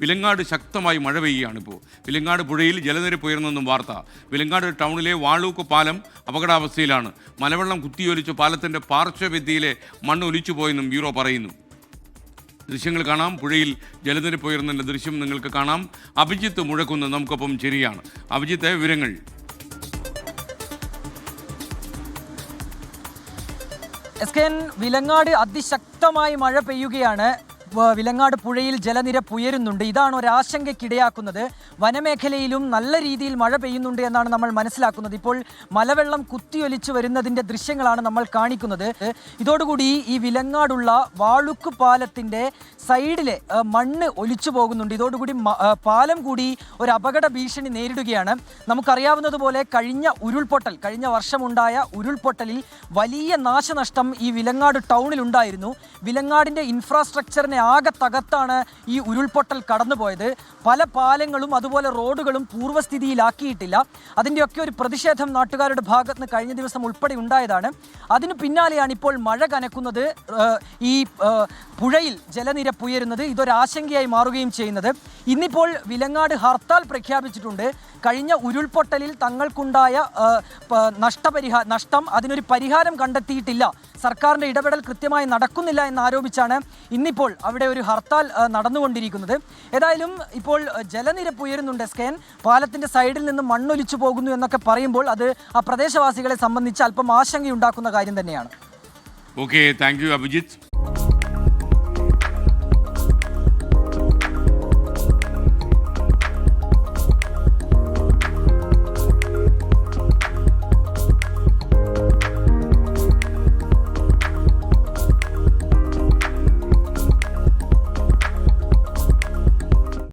വിലങ്ങാട് ശക്തമായി മഴ പെയ്യുകയാണ് ഇപ്പോൾ. വിലങ്ങാട് പുഴയിൽ ജലനിരപ്പ് ഉയർന്നെന്നും വാർത്ത. വിലങ്ങാട് ടൗണിലെ വാളൂക്ക് പാലം അപകടാവസ്ഥയിലാണ്. മലവെള്ളം കുത്തിയൊലിച്ച് പാലത്തിന്റെ പാർശ്വഭിത്തിയിലെ മണ്ണ് ഒലിച്ചു പോയെന്നും ബ്യൂറോ പറയുന്നു. ദൃശ്യങ്ങൾ കാണാം. പുഴയിൽ ജലനിരപ്പ് ഉയർന്നതിന്റെ ദൃശ്യം നിങ്ങൾക്ക് കാണാം. അഭിജിത്ത് മുഴക്കുന്ന് നമുക്കൊപ്പം ശരിയാണ് അഭിജിത്തെ വിവരങ്ങൾ. എസ് കെ വിലങ്ങാട് അതിശക്തമായി മഴ പെയ്യുകയാണ്. വിലങ്ങാട് പുഴയിൽ ജലനിരപ്പ് ഉയരുന്നുണ്ട്. ഇതാണ് ഒരു ആശങ്കയ്ക്കിടയാക്കുന്നത് വനമേഖലയിലും നല്ല രീതിയിൽ മഴ പെയ്യുന്നുണ്ട് എന്നാണ് നമ്മൾ മനസ്സിലാക്കുന്നത്. ഇപ്പോൾ മലവെള്ളം കുത്തിയൊലിച്ചു വരുന്നതിന്റെ ദൃശ്യങ്ങളാണ് നമ്മൾ കാണിക്കുന്നത്. ഇതോടുകൂടി ഈ വിലങ്ങാടുള്ള വാളുക്ക് പാലത്തിന്റെ സൈഡിലെ മണ്ണ് ഒലിച്ചു പോകുന്നുണ്ട്. ഇതോടുകൂടി പാലം കൂടി ഒരു അപകട ഭീഷണി നേരിടുകയാണ്. നമുക്കറിയാവുന്നതുപോലെ കഴിഞ്ഞ ഉരുൾപൊട്ടൽ കഴിഞ്ഞ വർഷമുണ്ടായ ഉരുൾപൊട്ടലിൽ വലിയ നാശനഷ്ടം ഈ വിലങ്ങാട് ടൗണിൽ ഉണ്ടായിരുന്നു വിലങ്ങാടിന്റെ ഇൻഫ്രാസ്ട്രക്ചറിനെ ആകെ തകർത്താണ് ഈ ഉരുൾപൊട്ടൽ കടന്നുപോയത്. പല പാലങ്ങളും അതുപോലെ റോഡുകളും പൂർവസ്ഥിതിയിലാക്കിയിട്ടില്ല. അതിന്റെയൊക്കെ ഒരു പ്രതിഷേധം നാട്ടുകാരുടെ ഭാഗത്ത് നിന്ന് കഴിഞ്ഞ ദിവസം ഉൾപ്പെടെ ഉണ്ടായതാണ്. അതിനു പിന്നാലെയാണ് ഇപ്പോൾ മഴ കനക്കുന്നത്. ഈ പുഴയിൽ ജലനിരപ്പ് ഉയരുന്നത് ഇതൊരാശങ്കയായി മാറുകയും ചെയ്യുന്നത്. ഇന്നിപ്പോൾ വിലങ്ങാട് ഹർത്താൽ പ്രഖ്യാപിച്ചിട്ടുണ്ട്. കഴിഞ്ഞ ഉരുൾപൊട്ടലിൽ തങ്ങൾക്കുണ്ടായ നഷ്ടപരിഹാ നഷ്ടം അതിനൊരു പരിഹാരം കണ്ടെത്തിയിട്ടില്ല. സർക്കാരിന്റെ ഇടപെടൽ കൃത്യമായി നടക്കുന്നില്ല എന്നാരോപിച്ചാണ് ഇന്നിപ്പോൾ അവിടെ ഒരു ഹർത്താൽ നടന്നുകൊണ്ടിരിക്കുന്നത്. ഏതായാലും ഇപ്പോൾ ജലനിരപ്പ് ഉയരുന്നുണ്ട് സ്കേൻ. പാലത്തിന്റെ സൈഡിൽ നിന്ന് മണ്ണൊലിച്ചു പോകുന്നു എന്നൊക്കെ പറയുമ്പോൾ അത് ആ പ്രദേശവാസികളെ സംബന്ധിച്ച് അല്പം ആശങ്കയുണ്ടാക്കുന്ന കാര്യം തന്നെയാണ്. Okay thank you Abhijith